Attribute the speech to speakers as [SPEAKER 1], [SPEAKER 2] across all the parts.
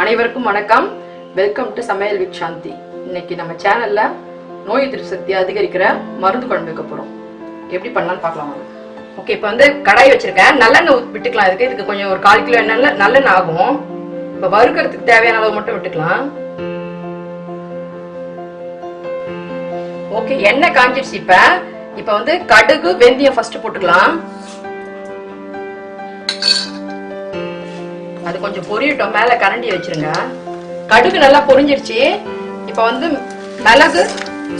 [SPEAKER 1] அனைவருக்கும் வணக்கம். Welcome to சமையல் வித் சாந்தி. இன்னைக்கு நம்ம சேனல்ல நோய் எதிர்ப்பு சக்தி அதிகரிக்கிற மருந்து குழம்பு வைக்க போறோம். எப்படி பண்ணலாம்னு பார்க்கலாம் ஓகே இப்போ வந்து கடாய் வச்சிருக்கேன். நல்லெண்ணெய் விட்டுக்கலாம். இதுக்கு இதுக்கு கொஞ்சம் ஒரு கால் கிலோ எண்ணெய் நல்லெண்ணெய் ஆகும். இப்போ வறுக்கிறதுக்கு தேவையான அளவு மட்டும் விட்டுக்கலாம். ஓகே எண்ணெய் காஞ்சிடுச்சு இப்போ. இப்போ வந்து கடுகு வெந்தயம் ஃபர்ஸ்ட் போட்டுக்கலாம். அது கொஞ்சம் பொரியட்டும். மேல கரண்டி வச்சிருங்க. கடுகு நல்லா பொரிஞ்சிருச்சு. இப்போ வந்து மிளகு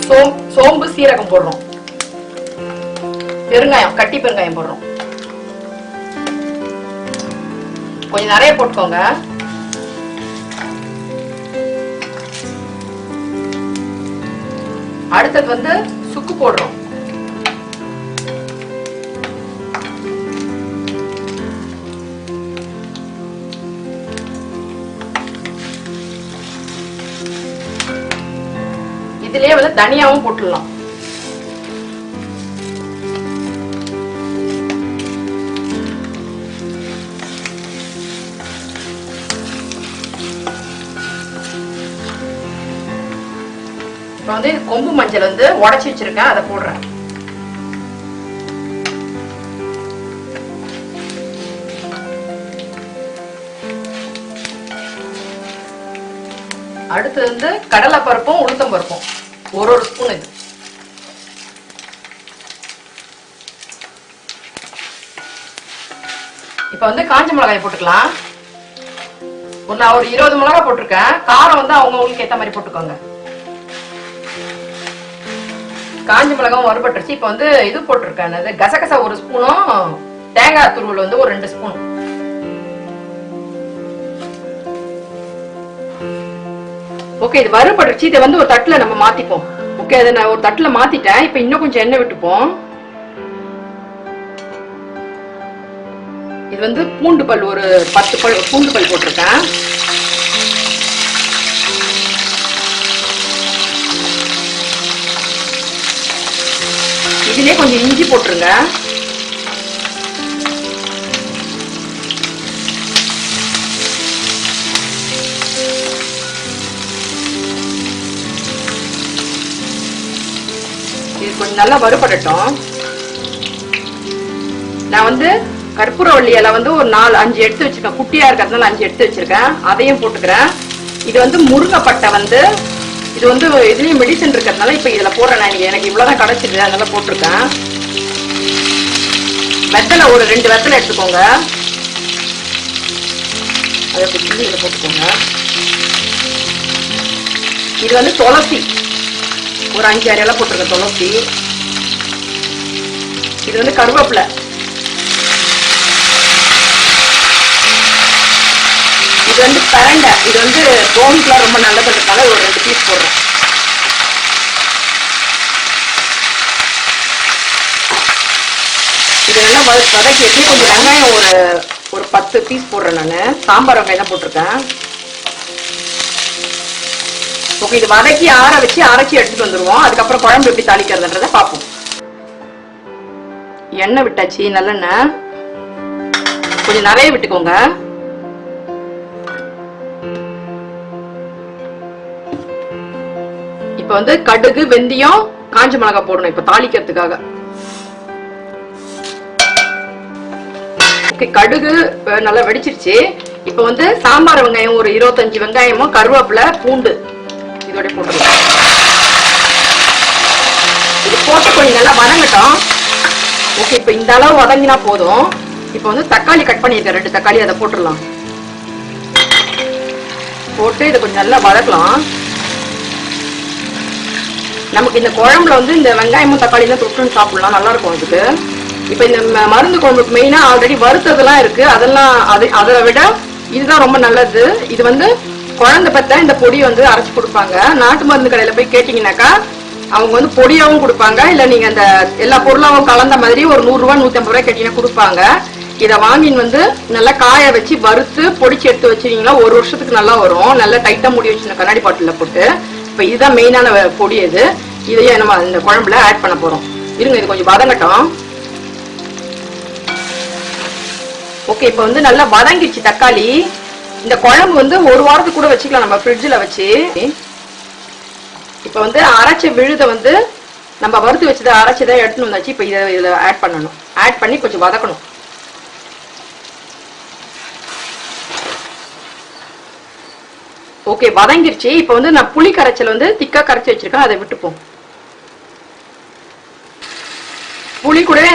[SPEAKER 1] சோம் சோம்பு சீரகம் போடுறோம். பெருங்காயம் கட்டி பெருங்காயம் போடுறோம். கொஞ்சம் நிறைய போட்டுக்கோங்க. அடுத்தது வந்து சுக்கு போடுறோம். இதுலயே வந்து தனியாவும் போட்டுடலாம். இப்போ வந்து கொம்பு மஞ்சள் வந்து உடைச்சி வச்சிருக்கேன் அதை போடுறேன். அடுத்து வந்து கடலை பருப்பும் உளுத்தம் பருப்பும். ஒரு ஒரு ஸ்பூன் இது. இப்போ வந்து காஞ்ச மிளகாய் போட்டுக்கலாம். ஒரு நான் ஒரு இருபது மிளகாய் போட்டிருக்கேன். காரம் வந்து அவங்க உங்களுக்கு ஏற்ற மாதிரி போட்டுக்கோங்க. காஞ்ச மிளகாவும் வறுபட்டுருச்சு. இப்போ வந்து இது போட்டிருக்கேன். என்னது? கசகசா ஒரு ஸ்பூனும் தேங்காய் துருவல் வந்து ஒரு ரெண்டு ஸ்பூன் ஓகே இது வறுபடுச்சு இதை வந்து ஒரு தட்டில் நம்ம மாற்றிப்போம் ஓகே அதை நான் ஒரு தட்டில் மாற்றிட்டேன் இப்போ இன்னும் கொஞ்சம் எண்ணெய் விட்டுப்போம். இது வந்து பூண்டு பல் ஒரு பத்து பல் பூண்டு பல் போட்டிருக்கேன். இதுலேயே கொஞ்சம் இஞ்சி போட்டுருங்க. இது கொஞ்சம் நல்லா வறுபடட்டும். நான் வந்து கற்பூரவள்ளி இலை வந்து ஒரு நாலு அஞ்சு எடுத்து வச்சிருக்கேன். குட்டியா இருக்கிறதுனால அஞ்சு எடுத்து வச்சிருக்கேன். அதையும் போட்டுக்கிறேன். இது வந்து முருங்கைப்பட்டை வந்து இது வந்து இதுலயும் மெடிசன் இருக்கிறதுனால இப்ப இதுல போடுறேன் நான். எனக்கு இவ்வளவுதான் கிடைச்சிது அதனால போட்டிருக்கேன். வெத்தலை ஒரு ரெண்டு வெத்தலை எடுத்துக்கோங்க. அதை இதில் போட்டுக்கோங்க. இது வந்து துளசி. ஒரு அஞ்சு ஆறு இலை போட்டிருக்கேன் துளசி. இது வந்து கருவேப்பிலை. இது வந்து பரண்டை. இது வந்து போன்ஸ்லாம் ரொம்ப நல்லதுன்றதுனால ஒரு ரெண்டு பீஸ் போடுறேன். இது நல்லா வதக்கி வதக்கிட்டு கொஞ்சம் வெங்காயம் ஒரு ஒரு பத்து பீஸ் போடுறேன் நான். சாம்பார் வெங்காயம் தான் போட்டிருக்கேன். ஓகே இது வதக்கி ஆற வச்சு அரைச்சி எடுத்துட்டு வந்துருவோம். அதுக்கப்புறம் குழம்பு எப்படி தாளிக்கிறதுன்றதை பார்ப்போம். எண்ணெய் விட்டாச்சு நல்லெண்ணெய். கொஞ்சம் நிறைய விட்டுக்கோங்க. இப்ப வந்து கடுகு வெந்தயம் காஞ்ச மிளகாய் போடணும் இப்ப தாளிக்கிறதுக்காக. ஓகே கடுகு நல்லா வெடிச்சிருச்சு. இப்ப வந்து சாம்பார் வெங்காயம் ஒரு இருபத்தஞ்சு வெங்காயமும் கருவேப்பிலை பூண்டு. இதோட போட்டுருலாம் இது போட்டு கொஞ்சம் நல்லா வதங்கட்டும். ஓகே இப்போ இந்த அளவு வதங்கினா போதும். இப்போ வந்து தக்காளி கட் பண்ணியிருக்கேன் ரெண்டு தக்காளி அதை போட்டுடலாம். போட்டு இதை கொஞ்சம் நல்லா வதக்கலாம். நமக்கு இந்த குழம்புல வந்து இந்த வெங்காயமும் தக்காளி தான் தொட்டுன்னு சாப்பிடலாம். நல்லா இருக்கும் அதுக்கு. இப்போ இந்த ம- மருந்து குழம்புக்கு மெயினா ஆல்ரெடி வறுத்ததெல்லாம் இருக்கு. அதெல்லாம் அதை அதை விட இதுதான் ரொம்ப நல்லது. இது வந்து குழந்தை பத்த இந்த பொடி வந்து அரைச்சு கொடுப்பாங்க. நாட்டு மருந்து கடையில போய் கேட்டீங்கன்னாக்கா அவங்க வந்து பொடியாவும் கொடுப்பாங்க. இல்ல நீங்க அந்த எல்லா பொருளாவும் கலந்த மாதிரி ஒரு நூறு ரூபாய் நூத்தி ஐம்பது ரூபாய் கேட்டீங்கன்னா கொடுப்பாங்க. இதை வாங்கின்னு வந்து நல்லா காய வச்சு வறுத்து பொடிச்சு எடுத்து வச்சிருக்கீங்களா ஒரு வருஷத்துக்கு நல்லா வரும். நல்லா டைட்டா முடி வச்சு கண்ணாடி பாட்டில போட்டு. இப்ப இதுதான் மெயினான பொடி இது. இதையே நம்ம இந்த குழம்புல ஆட் பண்ண போறோம். இருங்க இது கொஞ்சம் வதங்கட்டும். ஓகே இப்போ வந்து நல்லா வதங்கிடுச்சு தக்காளி. இந்த குழம்பு வந்து ஒரு வாரத்துக்கு கூட வச்சுக்கலாம். நம்ம ஃப்ரிட்ஜில் வச்சு. இப்போ வந்து அரைச்ச விழுத வந்து நம்ம வறுத்து வச்சதை அரைச்சதை எடுத்துன்னு வந்தாச்சு. இப்போ இதை இதில் ஆட் பண்ணணும். ஆட் பண்ணி கொஞ்சம் வதக்கணும். ஓகே வதங்கிருச்சு. இப்போ வந்து நான் புளி கரைச்சல் வந்து திக்கா கரைச்சி வச்சிருக்கேன். அதை விட்டுப்போம். புளி கூடவே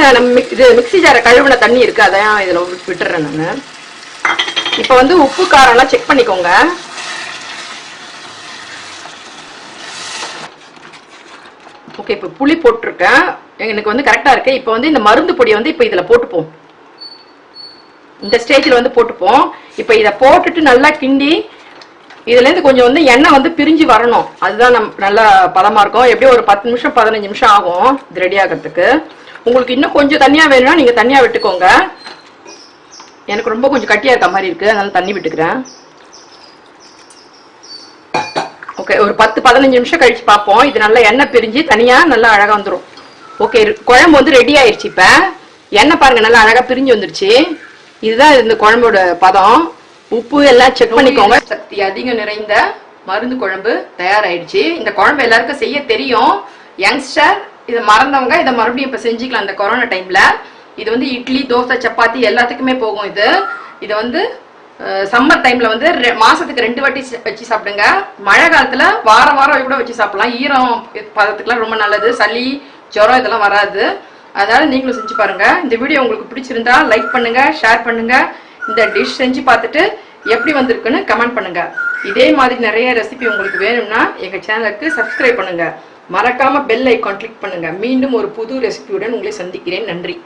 [SPEAKER 1] இது மிக்ஸி ஜார கழுவின தண்ணி இருக்கு. அதான் இதில் விட்டுறேன் நான். இப்போ வந்து உப்பு காரம்லாம் செக் பண்ணிக்கோங்க. ஓகே இப்போ புளி போட்டிருக்கேன். எனக்கு வந்து கரெக்டாக இருக்கு. இப்போ வந்து இந்த மருந்து பொடியை வந்து இப்போ இதில் போட்டுப்போம். இந்த ஸ்டேஜில் வந்து போட்டுப்போம். இப்போ இதை போட்டுட்டு நல்லா கிண்டி இதுலேருந்து கொஞ்சம் வந்து எண்ணெய் வந்து பிரிஞ்சு வரணும். அதுதான் நம் நல்லா பதமாக இருக்கும். எப்படியும் ஒரு பத்து நிமிஷம் பதினஞ்சு நிமிஷம் ஆகும். இது ரெடி ஆகிறதுக்கு. உங்களுக்கு இன்னும் கொஞ்சம் தனியாக வேணும்னா நீங்கள் தனியாக விட்டுக்கோங்க. எனக்கு ரொம்ப கொஞ்சம் கட்டியாக இருக்க மாதிரி இருக்குது அதனால் தண்ணி விட்டுக்கிறேன். ஓகே ஒரு பத்து பதினஞ்சு நிமிஷம் கழிச்சு பார்ப்போம். இது நல்லா எண்ணெய் பிரிஞ்சு தனியாக நல்லா அழகாக வந்துடும் ஓகே குழம்பு வந்து ரெடி ஆயிடுச்சு இப்போ. எண்ணெய் பாருங்க நல்லா அழகாக பிரிஞ்சு வந்துருச்சு. இதுதான் இந்த குழம்போட பதம். உப்பு எல்லாம் செக் பண்ணிக்கோங்க. சக்தி அதிகம் நிறைந்த மருந்து குழம்பு தயாராயிடுச்சு. இந்த குழம்பு எல்லாருக்கும் செய்ய தெரியும். யங்ஸ்டர் இதை மறந்தவங்க இதை மறுபடியும் இப்போ செஞ்சுக்கலாம் இந்த கொரோனா டைம்ல இது வந்து இட்லி தோசை சப்பாத்தி எல்லாத்துக்குமே போகும் இது. இது வந்து சம்மர் டைம்ல வந்து ரெ- மாசத்துக்கு ரெண்டு வாட்டி வச்சு சாப்பிடுங்க. மழை காலத்துல வாரம் வாரம் கூட வச்சு சாப்பிடலாம். ஈரம் பதத்துக்குலாம் ரொம்ப நல்லது. சளி ஜுரம் இதெல்லாம் வராது. அதனால நீங்களும் செஞ்சு பாருங்க. இந்த வீடியோ உங்களுக்கு பிடிச்சிருந்தா லைக் பண்ணுங்க ஷேர் பண்ணுங்க. இந்த டிஷ் செஞ்சு பார்த்துட்டு எப்படி வந்திருக்குன்னு கமெண்ட் பண்ணுங்க. இதே மாதிரி நிறைய ரெசிபி உங்களுக்கு வேணும்னா எங்க சேனலுக்கு சப்ஸ்கிரைப் பண்ணுங்க. மறக்காம பெல் ஐக்கான் கிளிக் பண்ணுங்க. மீண்டும் ஒரு புது ரெசிபியுடன் உங்களை சந்திக்கிறேன். நன்றி.